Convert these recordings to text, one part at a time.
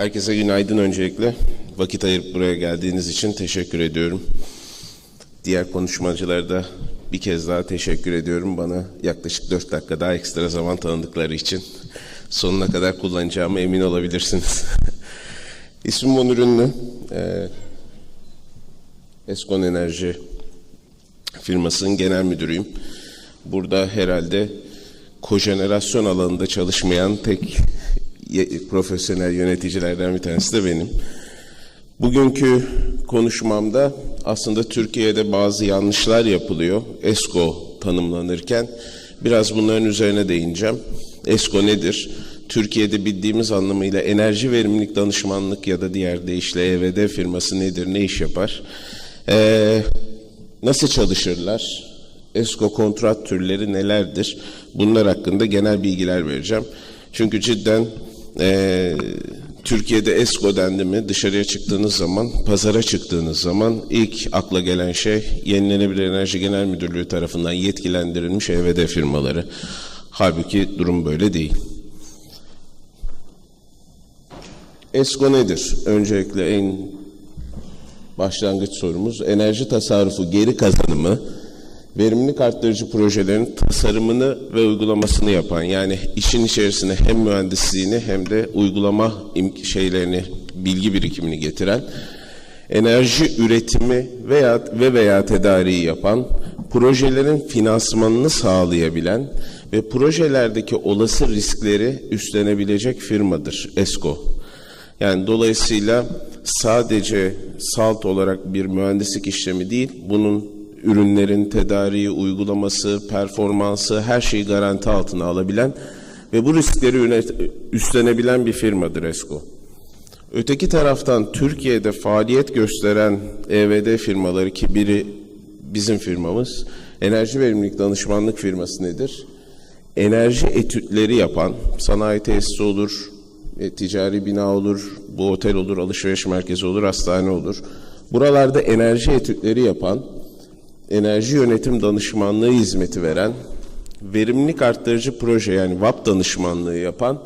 Herkese günaydın öncelikle. Vakit ayırıp buraya geldiğiniz için teşekkür ediyorum. Diğer konuşmacılara da bir kez daha teşekkür ediyorum. Bana yaklaşık 4 dakika daha ekstra zaman tanıdıkları için. Sonuna kadar kullanacağımı emin olabilirsiniz. İsmim Onur Ünlü. Ee, Eskon Enerji firmasının genel müdürüyüm. Burada herhalde kojenerasyon alanında çalışmayan tek profesyonel yöneticilerden bir tanesi de benim. Bugünkü konuşmamda aslında Türkiye'de bazı yanlışlar yapılıyor. ESCO tanımlanırken biraz bunların üzerine değineceğim. ESCO nedir? Türkiye'de bildiğimiz anlamıyla enerji verimlilik danışmanlık ya da diğer deyişle EVD firması nedir, ne iş yapar? Ee, nasıl çalışırlar? ESCO kontrat türleri nelerdir? Bunlar hakkında genel bilgiler vereceğim. Çünkü cidden e, Türkiye'de ESCO dendi mi dışarıya çıktığınız zaman, pazara çıktığınız zaman ilk akla gelen şey Yenilenebilir Enerji Genel Müdürlüğü tarafından yetkilendirilmiş EVD firmaları. Halbuki durum böyle değil. ESCO nedir? Öncelikle en başlangıç sorumuz enerji tasarrufu geri kazanımı verimlilik arttırıcı projelerin tasarımını ve uygulamasını yapan yani işin içerisine hem mühendisliğini hem de uygulama şeylerini bilgi birikimini getiren enerji üretimi veya ve veya tedariği yapan projelerin finansmanını sağlayabilen ve projelerdeki olası riskleri üstlenebilecek firmadır ESCO. Yani dolayısıyla sadece salt olarak bir mühendislik işlemi değil, bunun ürünlerin tedariği, uygulaması, performansı her şeyi garanti altına alabilen ve bu riskleri üstlenebilen bir firmadır ESCO. Öteki taraftan Türkiye'de faaliyet gösteren EVD firmaları ki biri bizim firmamız, enerji verimlilik danışmanlık firması nedir? Enerji etütleri yapan, sanayi tesisi olur, e, ticari bina olur, bu otel olur, alışveriş merkezi olur, hastane olur. Buralarda enerji etütleri yapan, enerji yönetim danışmanlığı hizmeti veren, verimlilik arttırıcı proje yani VAP danışmanlığı yapan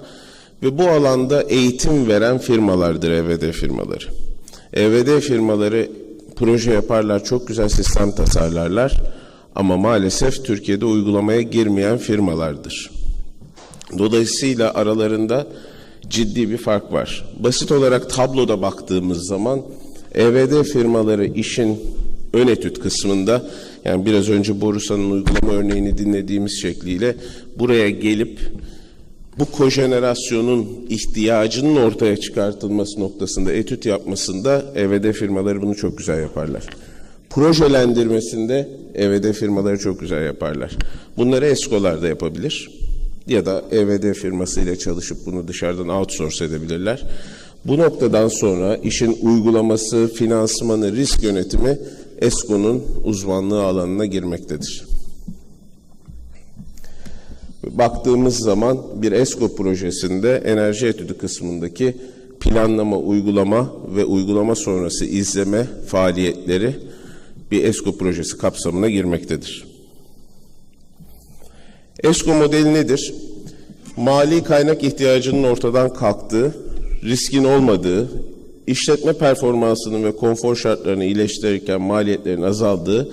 ve bu alanda eğitim veren firmalardır EVD firmaları. EVD firmaları proje yaparlar, çok güzel sistem tasarlarlar ama maalesef Türkiye'de uygulamaya girmeyen firmalardır. Dolayısıyla aralarında ciddi bir fark var. Basit olarak tabloda baktığımız zaman EVD firmaları işin ön etüt kısmında yani biraz önce Borusan'ın uygulama örneğini dinlediğimiz şekliyle buraya gelip bu kojenerasyonun ihtiyacının ortaya çıkartılması noktasında etüt yapmasında EVD firmaları bunu çok güzel yaparlar. Projelendirmesinde EVD firmaları çok güzel yaparlar. Bunları ESCO'lar da yapabilir ya da EVD firmasıyla çalışıp bunu dışarıdan outsource edebilirler. Bu noktadan sonra işin uygulaması, finansmanı, risk yönetimi ESCO'nun uzmanlığı alanına girmektedir. Baktığımız zaman bir ESCO projesinde enerji etüdü kısmındaki planlama, uygulama ve uygulama sonrası izleme faaliyetleri bir ESCO projesi kapsamına girmektedir. ESCO modeli nedir? Mali kaynak ihtiyacının ortadan kalktığı, riskin olmadığı, işletme performansının ve konfor şartlarını iyileştirirken maliyetlerin azaldığı,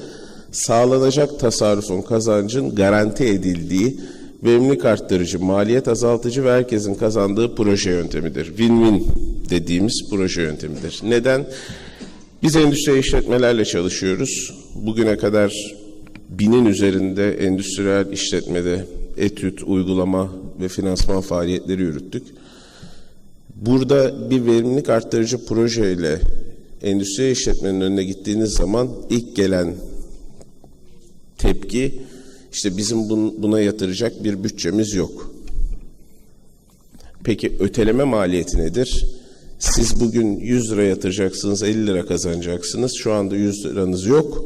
sağlanacak tasarrufun kazancın garanti edildiği, verimlilik arttırıcı, maliyet azaltıcı ve herkesin kazandığı proje yöntemidir. Win-win dediğimiz proje yöntemidir. Neden? Biz endüstri işletmelerle çalışıyoruz. Bugüne kadar binin üzerinde endüstriyel işletmede etüt, uygulama ve finansman faaliyetleri yürüttük. Burada bir verimlilik arttırıcı projeyle endüstri işletmenin önüne gittiğiniz zaman ilk gelen tepki işte bizim buna yatıracak bir bütçemiz yok. Peki öteleme maliyeti nedir? Siz bugün 100 lira yatıracaksınız, 50 lira kazanacaksınız. Şu anda 100 liranız yok.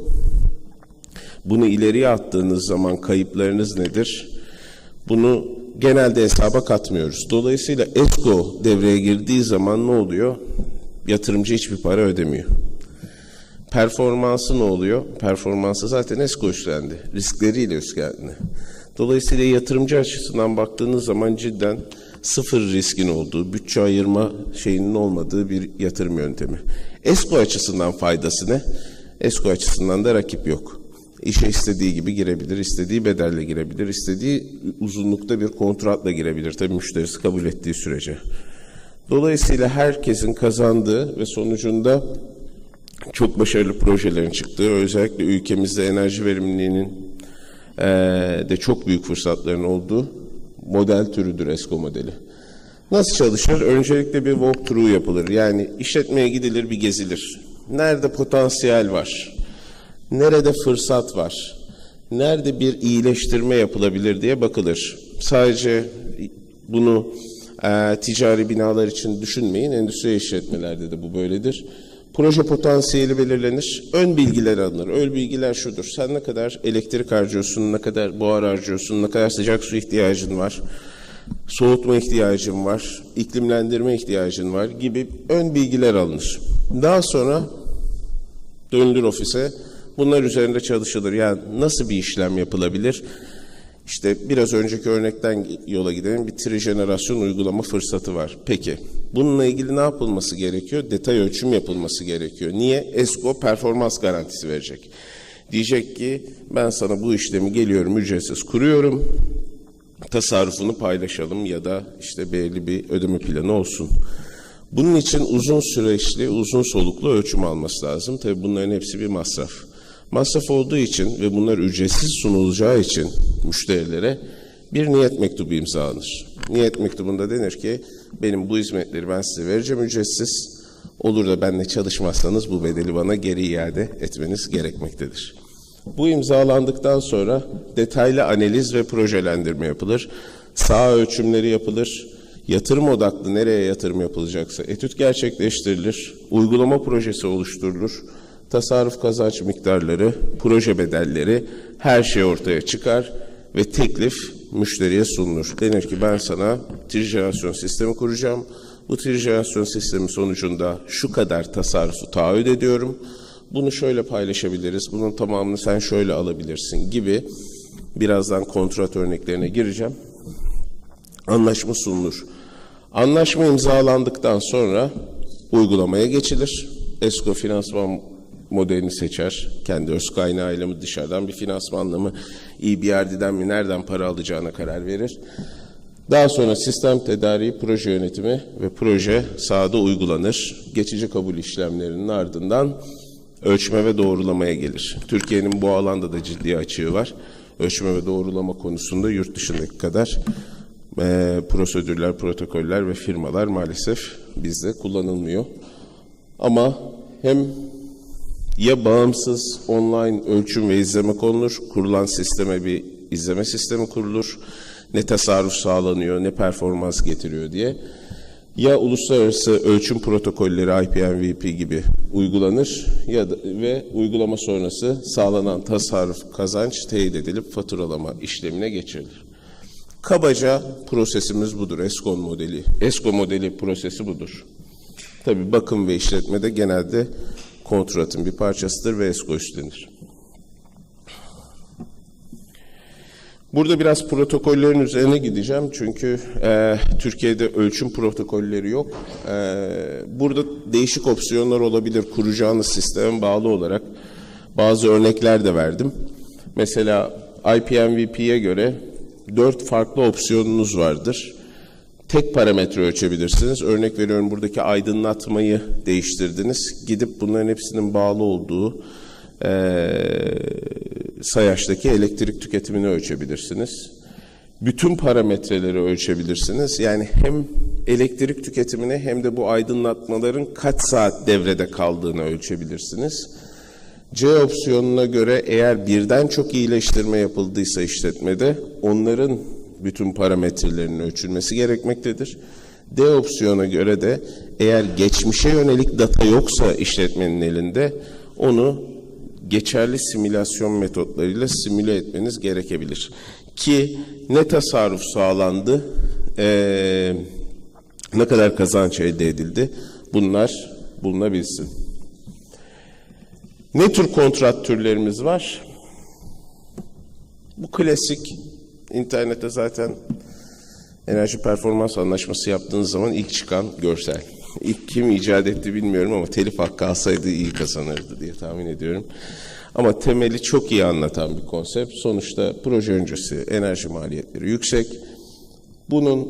Bunu ileriye attığınız zaman kayıplarınız nedir? Bunu genelde hesaba katmıyoruz. Dolayısıyla ESCO devreye girdiği zaman ne oluyor? Yatırımcı hiçbir para ödemiyor. Performansı ne oluyor? Performansı zaten ESCO üstlendi. Riskleriyle üstlendi. Dolayısıyla yatırımcı açısından baktığınız zaman cidden sıfır riskin olduğu, bütçe ayırma şeyinin olmadığı bir yatırım yöntemi. ESCO açısından faydası ne? ESCO açısından da rakip yok. İşe istediği gibi girebilir, istediği bedelle girebilir, istediği uzunlukta bir kontratla girebilir. Tabii müşterisi kabul ettiği sürece. Dolayısıyla herkesin kazandığı ve sonucunda çok başarılı projelerin çıktığı, özellikle ülkemizde enerji verimliliğinin eee, de çok büyük fırsatların olduğu model türüdür ESCO modeli. Nasıl çalışır? Öncelikle bir walkthrough yapılır. Yani işletmeye gidilir, bir gezilir. Nerede potansiyel var? Nerede fırsat var? Nerede bir iyileştirme yapılabilir diye bakılır. Sadece bunu e, ticari binalar için düşünmeyin. Endüstri işletmelerde de bu böyledir. Proje potansiyeli belirlenir. Ön bilgiler alınır. Ön bilgiler şudur. Sen ne kadar elektrik harcıyorsun, ne kadar buhar harcıyorsun, ne kadar sıcak su ihtiyacın var, soğutma ihtiyacın var, iklimlendirme ihtiyacın var gibi ön bilgiler alınır. Daha sonra dönülür ofise. Bunlar üzerinde çalışılır. Yani nasıl bir işlem yapılabilir? İşte biraz önceki örnekten yola gidelim. Bir trijenerasyon uygulama fırsatı var. Peki bununla ilgili ne yapılması gerekiyor? Detay ölçüm yapılması gerekiyor. Niye? ESCO performans garantisi verecek. Diyecek ki ben sana bu işlemi geliyorum ücretsiz kuruyorum. Tasarrufunu paylaşalım ya da işte belli bir ödeme planı olsun. Bunun için uzun süreçli, uzun soluklu ölçüm alması lazım. Tabii bunların hepsi bir masraf. Masraf olduğu için ve bunlar ücretsiz sunulacağı için müşterilere bir niyet mektubu imzalanır. Niyet mektubunda denir ki benim bu hizmetleri ben size vereceğim ücretsiz. Olur da benimle çalışmazsanız bu bedeli bana geri iade etmeniz gerekmektedir. Bu imzalandıktan sonra detaylı analiz ve projelendirme yapılır. Sağ ölçümleri yapılır. Yatırım odaklı nereye yatırım yapılacaksa etüt gerçekleştirilir. Uygulama projesi oluşturulur. Tasarruf kazanç miktarları, proje bedelleri her şey ortaya çıkar ve teklif müşteriye sunulur. Denir ki ben sana trijenerasyon sistemi kuracağım. Bu trijenerasyon sistemi sonucunda şu kadar tasarrufu taahhüt ediyorum. Bunu şöyle paylaşabiliriz. Bunun tamamını sen şöyle alabilirsin gibi birazdan kontrat örneklerine gireceğim. Anlaşma sunulur. Anlaşma imzalandıktan sonra uygulamaya geçilir. ESCO finansman modelini seçer. Kendi öz kaynağıyla mı dışarıdan bir finansmanla mı EBRD'den mi nereden para alacağına karar verir. Daha sonra sistem tedariği, proje yönetimi ve proje sahada uygulanır. Geçici kabul işlemlerinin ardından ölçme ve doğrulamaya gelir. Türkiye'nin bu alanda da ciddi açığı var. Ölçme ve doğrulama konusunda yurt dışındaki kadar e, prosedürler, protokoller ve firmalar maalesef bizde kullanılmıyor. Ama hem ya bağımsız online ölçüm ve izleme konulur, kurulan sisteme bir izleme sistemi kurulur, ne tasarruf sağlanıyor, ne performans getiriyor diye. Ya uluslararası ölçüm protokolleri IPMVP gibi uygulanır ya da ve uygulama sonrası sağlanan tasarruf kazanç teyit edilip faturalama işlemine geçirilir. Kabaca prosesimiz budur. ESCON modeli. ESCO modeli prosesi budur. Tabii bakım ve işletmede genelde kontratın bir parçasıdır ve ESCO üstlenir. Burada biraz protokollerin üzerine gideceğim çünkü e, Türkiye'de ölçüm protokolleri yok. E, burada değişik opsiyonlar olabilir kuracağınız sisteme bağlı olarak. Bazı örnekler de verdim. Mesela IPMVP'ye göre dört farklı opsiyonunuz vardır. Tek parametre ölçebilirsiniz. Örnek veriyorum buradaki aydınlatmayı değiştirdiniz. Gidip bunların hepsinin bağlı olduğu e, sayaçtaki elektrik tüketimini ölçebilirsiniz. Bütün parametreleri ölçebilirsiniz. Yani hem elektrik tüketimini hem de bu aydınlatmaların kaç saat devrede kaldığını ölçebilirsiniz. C opsiyonuna göre eğer birden çok iyileştirme yapıldıysa işletmede onların bütün parametrelerinin ölçülmesi gerekmektedir. D opsiyona göre de eğer geçmişe yönelik data yoksa işletmenin elinde onu geçerli simülasyon metotlarıyla simüle etmeniz gerekebilir. Ki ne tasarruf sağlandı, ee, ne kadar kazanç elde edildi bunlar bulunabilsin. Ne tür kontrat türlerimiz var? Bu klasik internette zaten enerji performans anlaşması yaptığınız zaman ilk çıkan görsel. İlk kim icat etti bilmiyorum ama telif hakkı alsaydı iyi kazanırdı diye tahmin ediyorum. Ama temeli çok iyi anlatan bir konsept. Sonuçta proje öncesi enerji maliyetleri yüksek. Bunun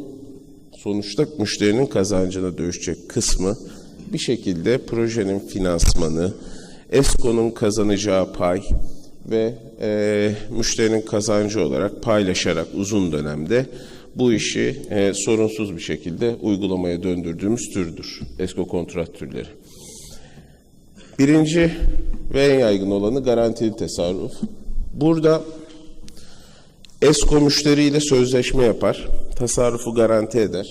sonuçta müşterinin kazancına dönüşecek kısmı bir şekilde projenin finansmanı, ESCO'nun kazanacağı pay ve e, müşterinin kazancı olarak paylaşarak uzun dönemde bu işi e, sorunsuz bir şekilde uygulamaya döndürdüğümüz türdür. ESCO kontrat türleri. Birinci ve en yaygın olanı garantili tasarruf. Burada ESCO müşteriyle sözleşme yapar, tasarrufu garanti eder,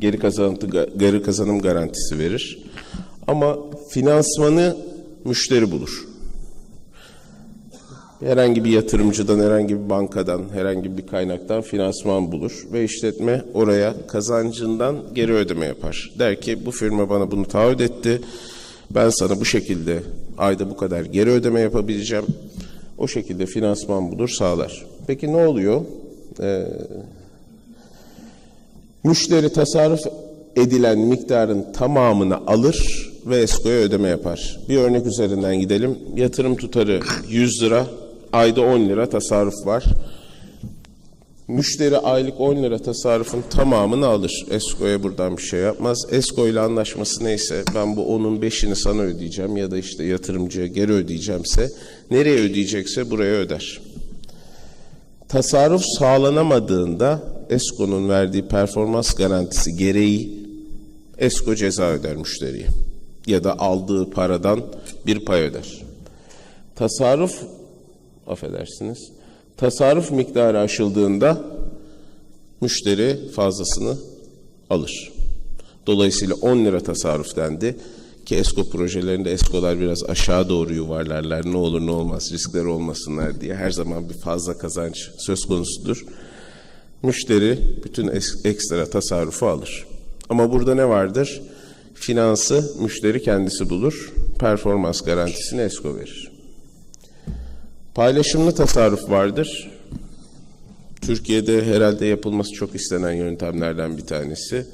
geri kazanım, geri kazanım garantisi verir. Ama finansmanı müşteri bulur. Herhangi bir yatırımcıdan, herhangi bir bankadan, herhangi bir kaynaktan finansman bulur ve işletme oraya kazancından geri ödeme yapar. Der ki bu firma bana bunu taahhüt etti. Ben sana bu şekilde ayda bu kadar geri ödeme yapabileceğim. O şekilde finansman bulur, sağlar. Peki ne oluyor? Ee, müşteri tasarruf edilen miktarın tamamını alır ve ESCO'ya ödeme yapar. Bir örnek üzerinden gidelim. Yatırım tutarı 100 lira, ayda 10 lira tasarruf var. Müşteri aylık 10 lira tasarrufun tamamını alır. ESCO'ya buradan bir şey yapmaz. ESCO ile anlaşması neyse ben bu 10'un 5'ini sana ödeyeceğim ya da işte yatırımcıya geri ödeyeceğimse nereye ödeyecekse buraya öder. Tasarruf sağlanamadığında ESCO'nun verdiği performans garantisi gereği ESCO ceza öder müşteriye ya da aldığı paradan bir pay öder. Tasarruf affedersiniz tasarruf miktarı aşıldığında müşteri fazlasını alır. Dolayısıyla 10 lira tasarruf dendi ki ESCO projelerinde ESCO'lar biraz aşağı doğru yuvarlarlar ne olur ne olmaz riskler olmasınlar diye her zaman bir fazla kazanç söz konusudur. Müşteri bütün ekstra tasarrufu alır. Ama burada ne vardır? Finansı müşteri kendisi bulur, performans garantisini ESCO verir. Paylaşımlı tasarruf vardır. Türkiye'de herhalde yapılması çok istenen yöntemlerden bir tanesi.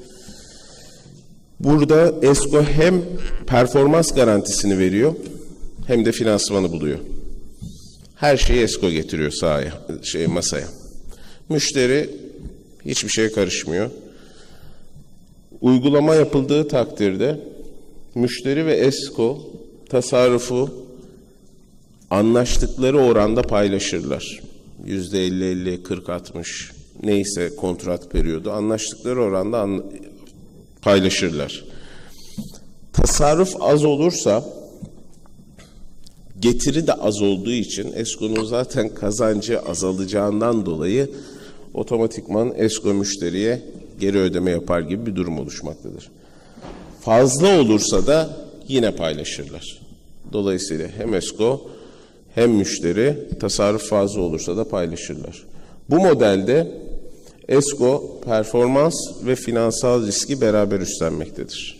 Burada ESCO hem performans garantisini veriyor hem de finansmanı buluyor. Her şeyi ESCO getiriyor sahaya, şey masaya. Müşteri hiçbir şeye karışmıyor. Uygulama yapıldığı takdirde müşteri ve ESCO tasarrufu anlaştıkları oranda paylaşırlar. Yüzde 50-50, 40-60 neyse kontrat periyodu anlaştıkları oranda an paylaşırlar. Tasarruf az olursa getiri de az olduğu için ESCO'nun zaten kazancı azalacağından dolayı otomatikman ESCO müşteriye geri ödeme yapar gibi bir durum oluşmaktadır. Fazla olursa da yine paylaşırlar. Dolayısıyla hem ESCO hem müşteri tasarruf fazla olursa da paylaşırlar. Bu modelde ESCO performans ve finansal riski beraber üstlenmektedir.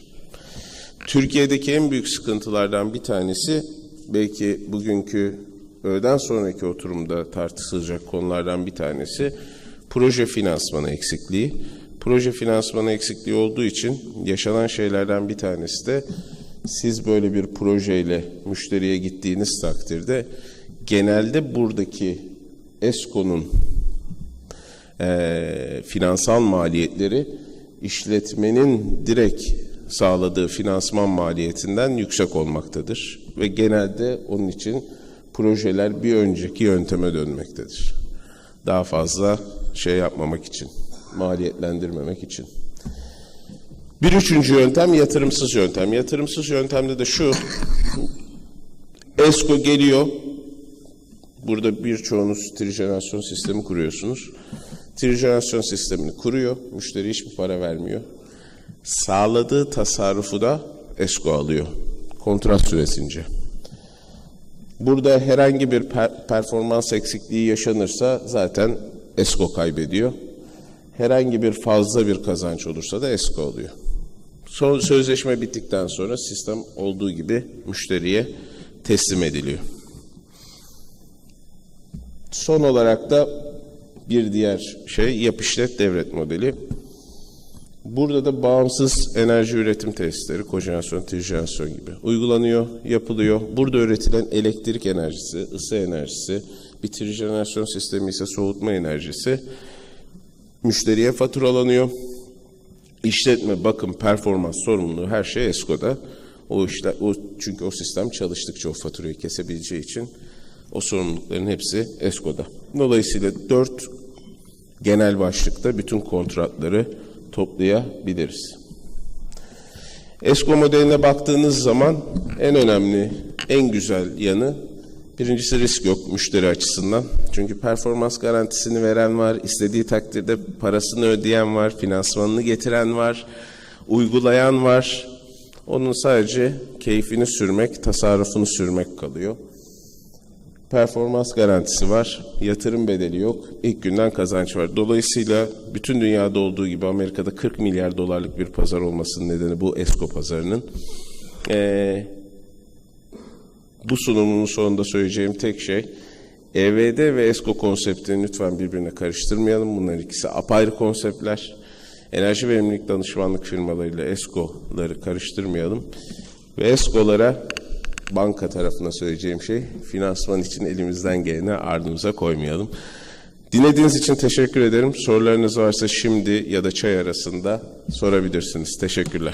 Türkiye'deki en büyük sıkıntılardan bir tanesi belki bugünkü öğleden sonraki oturumda tartışılacak konulardan bir tanesi proje finansmanı eksikliği. Proje finansmanı eksikliği olduğu için yaşanan şeylerden bir tanesi de siz böyle bir projeyle müşteriye gittiğiniz takdirde genelde buradaki ESCO'nun e, finansal maliyetleri işletmenin direkt sağladığı finansman maliyetinden yüksek olmaktadır. Ve genelde onun için projeler bir önceki yönteme dönmektedir. Daha fazla şey yapmamak için, maliyetlendirmemek için. Bir üçüncü yöntem yatırımsız yöntem. Yatırımsız yöntemde de şu, ESCO geliyor, burada birçoğunuz trijenerasyon sistemi kuruyorsunuz. Trijenerasyon sistemini kuruyor, müşteri hiçbir para vermiyor. Sağladığı tasarrufu da ESCO alıyor, kontrat süresince. Burada herhangi bir per performans eksikliği yaşanırsa zaten ESCO kaybediyor. Herhangi bir fazla bir kazanç olursa da ESCO alıyor. Son sözleşme bittikten sonra sistem olduğu gibi müşteriye teslim ediliyor. Son olarak da Bir diğer şey yap işlet devlet modeli. Burada da bağımsız enerji üretim tesisleri, kojenerasyon, trijenerasyon gibi uygulanıyor, yapılıyor. Burada üretilen elektrik enerjisi, ısı enerjisi, bir trijenerasyon sistemi ise soğutma enerjisi müşteriye faturalanıyor. İşletme, bakım, performans sorumluluğu her şey ESCO'da. O işte o çünkü o sistem çalıştıkça o faturayı kesebileceği için o sorumlulukların hepsi ESCO'da. Dolayısıyla dört genel başlıkta bütün kontratları toplayabiliriz. ESCO modeline baktığınız zaman en önemli, en güzel yanı birincisi risk yok müşteri açısından. Çünkü performans garantisini veren var, istediği takdirde parasını ödeyen var, finansmanını getiren var, uygulayan var. Onun sadece keyfini sürmek, tasarrufunu sürmek kalıyor. Performans garantisi var, yatırım bedeli yok, ilk günden kazanç var. Dolayısıyla bütün dünyada olduğu gibi Amerika'da 40 milyar dolarlık bir pazar olmasının nedeni bu ESCO pazarının. Ee, bu sunumun sonunda söyleyeceğim tek şey, EVD ve ESCO konseptini lütfen birbirine karıştırmayalım. Bunların ikisi apayrı konseptler. Enerji verimlilik danışmanlık firmalarıyla ESCO'ları karıştırmayalım. Ve ESCO'lara banka tarafına söyleyeceğim şey, finansman için elimizden geleni ardımıza koymayalım. Dinlediğiniz için teşekkür ederim. Sorularınız varsa şimdi ya da çay arasında sorabilirsiniz. Teşekkürler.